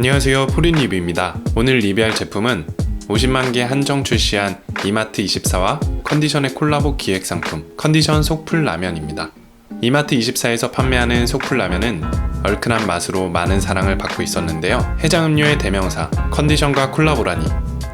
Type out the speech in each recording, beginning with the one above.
안녕하세요 포린 리뷰입니다. 오늘 리뷰할 제품은 50만 개 한정 출시한 이마트 24와 컨디션의 콜라보 기획 상품 컨디션 속풀 라면입니다. 이마트 24에서 판매하는 속풀 라면은 얼큰한 맛으로 많은 사랑을 받고 있었는데요. 해장 음료의 대명사 컨디션과 콜라보라니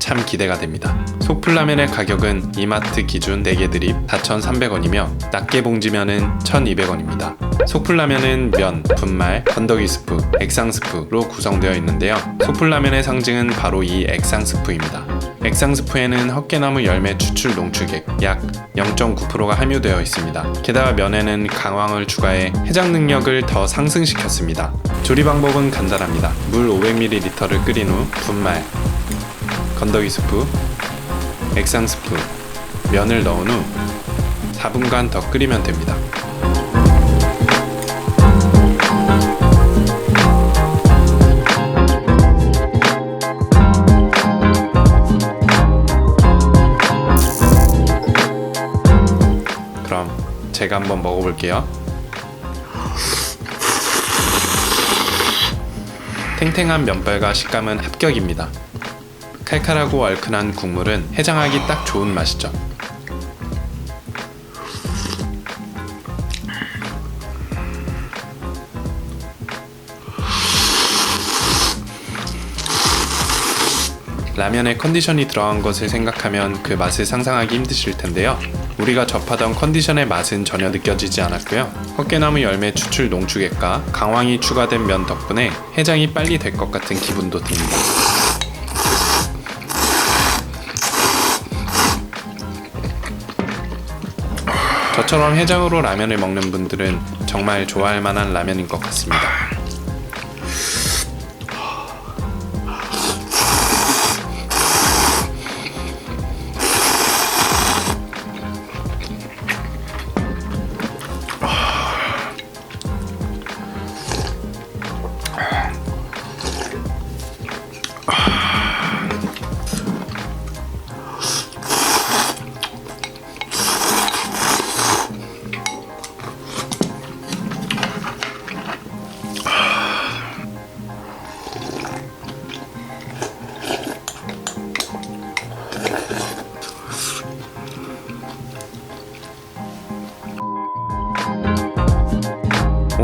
참 기대가 됩니다. 속풀라면의 가격은 이마트 기준 4개 드립 4,300원이며 낱개 봉지면은 1,200원입니다. 속풀라면은 면, 분말, 건더기 스프, 액상 스프로 구성되어 있는데요. 속풀라면의 상징은 바로 이 액상 스프입니다. 액상 스프에는 헛개나무 열매 추출 농축액 약 0.9%가 함유되어 있습니다. 게다가 면에는 강황을 추가해 해장 능력을 더 상승시켰습니다. 조리 방법은 간단합니다. 물 500ml를 끓인 후 분말, 건더기 스프, 액상 스프, 면을 넣은 후 4분간 더 끓이면 됩니다. 그럼 제가 한번 먹어볼게요. 탱탱한 면발과 식감은 합격입니다. 칼칼하고 얼큰한 국물은 해장하기 딱 좋은 맛이죠. 라면에 컨디션이 들어간 것을 생각하면 그 맛을 상상하기 힘드실 텐데요. 우리가 접하던 컨디션의 맛은 전혀 느껴지지 않았고요. 헛개나무 열매 추출 농축액과 강황이 추가된 면 덕분에 해장이 빨리 될 것 같은 기분도 듭니다. 저처럼 해장으로 라면을 먹는 분들은 정말 좋아할 만한 라면인 것 같습니다.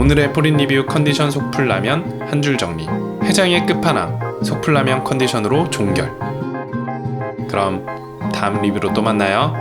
오늘의 포린 리뷰 컨디션 속풀 라면 한 줄 정리. 해장의 끝판왕 속풀 라면 컨디션으로 종결. 그럼 다음 리뷰로 또 만나요.